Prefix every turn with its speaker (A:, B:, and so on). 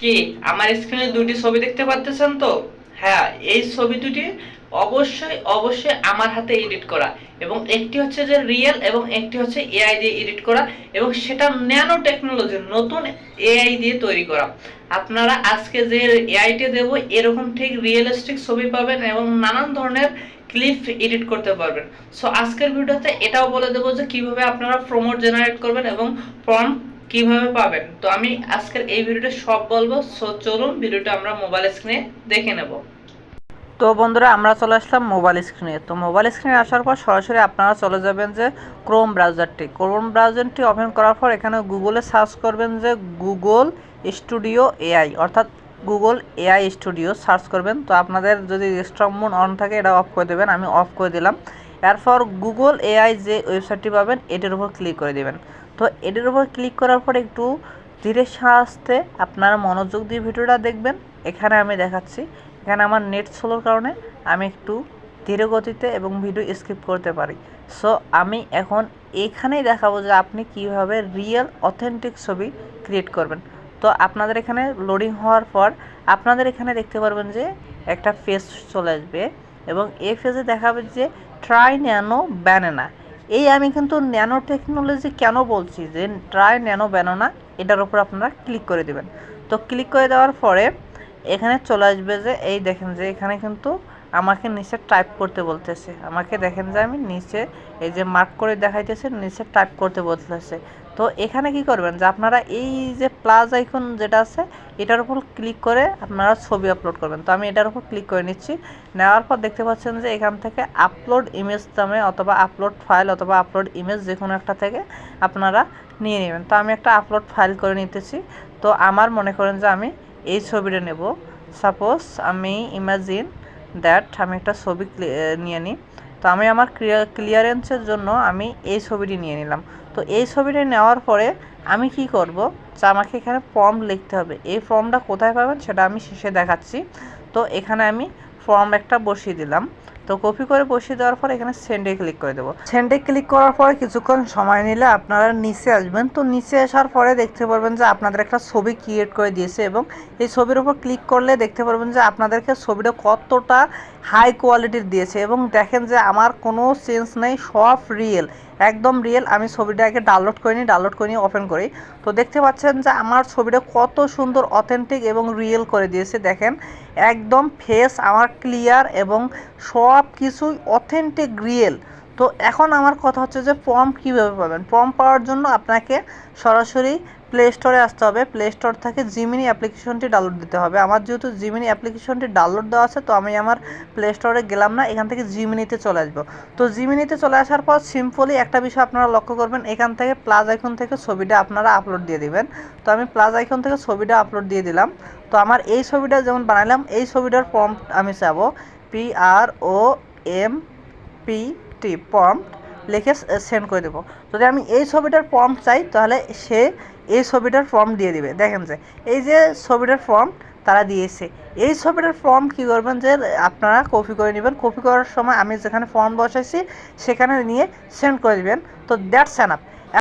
A: কি? আমার স্ক্রিনে দুটি ছবি দেখতে পাচ্ছেন তো? হ্যাঁ এই ছবি দুটি অবশ্যই অবশ্যই আমার হাতে এডিট করা। এবং একটি হচ্ছে যে রিয়েল এবং একটি হচ্ছে এআই দিয়ে এডিট করা এবং সেটা ন্যানো টেকনোলজি নতুন এআই দিয়ে তৈরি করা। আপনারা আজকে যে এআইটি দেব, এরকম ঠিক রিয়েলিস্টিক ছবি পাবেন এবং নানান ধরনের ক্লিপ এডিট করতে পারবেন। সো আজকের ভিডিওতে এটাও বলে দেবো যে কীভাবে আপনারা প্রমোট জেনারেট করবেন এবং ফর্ম কীভাবে পাবেন? তো আমি আজকের এই ভিডিওটা সব বলব। সো চলুন ভিডিওটা আমরা মোবাইল স্ক্রিনে দেখে নেব। তো বন্ধুরা, আমরা চলে আসলাম মোবাইল স্ক্রিনে তো মোবাইল স্ক্রিনে আসার পর সরাসরি আপনারা চলে যাবেন যে ক্রোম ব্রাউজারটি ক্রোম ব্রাউজারটি ওপেন করার পর এখানে গুগলে সার্চ করবেন যে গুগল স্টুডিও এআই অর্থাৎ গুগল এআই স্টুডিও সার্চ করবেন। তো আপনাদের যদি স্ট্রং মোড অন থাকে, এটা অফ করে দেবেন। আমি অফ করে দিলাম। এরপর গুগল এআই যে ওয়েবসাইটটি পাবেন, এটির উপর ক্লিক করে দেবেন। তো এটির উপর ক্লিক করার পর একটু ধীরে সাজতে আপনারা মনোযোগ দিয়ে ভিডিওটা দেখবেন। এখানে আমি দেখাচ্ছি। এখানে আমার নেট স্লোর কারণে আমি একটু ধীরে গতিতে এবং ভিডিও স্কিপ করতে পারি। সো আমি এখন এখানেই দেখাবো যে আপনি কীভাবে রিয়েল অথেন্টিক ছবি ক্রিয়েট করবেন। তো আপনাদের এখানে লোডিং হওয়ার পর আপনাদের এখানে দেখতে পারবেন যে একটা ফেস চলে আসবে। এবং এফ ফেজে দেখাবে যে ট্রাই ন্যানো ব্যানানা এই আমি কিন্তু ন্যানো টেকনোলজি কেন বলছি যে ট্রাই ন্যানো ব্যানানা এটার উপর আপনারা ক্লিক করে দেবেন। তো ক্লিক করে দেওয়ার পরে এখানে চলে আসবে যে, এই দেখেন যে এখানে কিন্তু আমাকে নিচে টাইপ করতে বলতেছে। আমাকে দেখেন যে আমি নিচে এই যে মার্ক করে দেখাইতেছে, নিচে টাইপ করতে বলতেছে। তো এখানে কি করবেন যে আপনারা এই যে প্লাস আইকন যেটা আছে, এটার উপর ক্লিক করে আপনারা ছবি আপলোড করবেন। তো আমি এটার উপর ক্লিক করে নিচ্ছি। নেওয়ার পর দেখতে পাচ্ছেন যে এখান থেকে আপলোড ইমেজ দামে অথবা আপলোড ফাইল অথবা আপলোড ইমেজ যে কোনো একটা থেকে আপনারা নিয়ে নেবেন। তো আমি একটা আপলোড ফাইল করে নিতেছি। তো আমার মনে করেন যে আমি এই ছবিটা নেব। সাপোজ আমি ইমাজিন দ্যাট আমি একটা ছবি নিয়ে নিই। তো আমি আমার ক্লিয়ারেন্সের জন্য আমি এই ছবিটি নিয়ে নিলাম। তো এই ছবিটি নেওয়ার পরে আমি কি করব? যে আমাকে এখানে ফর্ম লিখতে হবে। এই ফর্মটা কোথায় পাবেন সেটা আমি শেষে দেখাচ্ছি। তো এখানে আমি ফর্ম একটা বসিয়ে দিলাম। তো কপি করে বসিয়ে দেওয়ার পর এখানে সেন্ডে ক্লিক করে দেবো। সেন্ডে ক্লিক করার পরে কিছুক্ষণ সময় নিলে আপনারা নিচে আসবেন। তো নিচে আসার পরে দেখতে পারবেন যে আপনাদের একটা ছবি ক্রিয়েট করে দিয়েছে এবং এই ছবির উপর ক্লিক করলে দেখতে পারবেন যে আপনাদেরকে ছবিটা কতটা হাই কোয়ালিটির দিয়েছে। এবং দেখেন যে আমার কোনো সেন্স নেই, সব রিয়েল একদম রিয়েল আমি ছবিটা আগে ডাউনলোড করিনি ডাউনলোড করে নিয়ে ওপেন করি। তো দেখতে পাচ্ছেন যে আমার ছবিটা কত সুন্দর অথেন্টিক এবং রিয়েল করে দিয়েছে, দেখেন। একদম ফেস আমার ক্লিয়ার এবং সব কিছুই অথেন্টিক রিয়েল তো এখন আমার কথা হচ্ছে যে ফর্ম কীভাবে পাবেন? ফর্ম পাওয়ার জন্য আপনাকে সরাসরি প্লে স্টোরে আসতে হবে। প্লে স্টোর থেকে জিমিনি অ্যাপ্লিকেশনটি ডাউনলোড দিতে হবে। আমার যেহেতু জিমিনি অ্যাপ্লিকেশনটি ডাউনলোড দেওয়া আছে, তো আমি আমার প্লে স্টোরে গেলাম না। এখান থেকে জিমিনিতে চলে আসব। তো জিমিনিতে চলে আসার পর সিম্পলি একটা বিষয় আপনারা লক্ষ্য করবেন। এখান থেকে প্লাস আইকন থেকে ছবিটা আপনারা আপলোড দিয়ে দিবেন। তো আমি প্লাস আইকন থেকে ছবিটা আপলোড দিয়ে দিলাম। তো আমার এই ছবিটা যেমন বানালাম এই ছবিটার ফর্ম আমি চাবো। P R O M P T prompt লিখে সেন্ড করে দেবো। যদি আমি এই ছবিটার ফর্ম চাই, তাহলে সে এই ছবিটার ফর্ম দিয়ে দিবে। দেখেন যে, এই যে ছবিটার ফর্ম তারা দিয়েছে। এই ছবিটার ফর্ম কী করবেন যে, আপনারা কপি করে নেবেন। কপি করার সময় আমি যেখানে ফর্ম বসাইছি, সেখানে নিয়ে সেন্ড করে দেবেন। তো দ্যাটস অ্যান আপ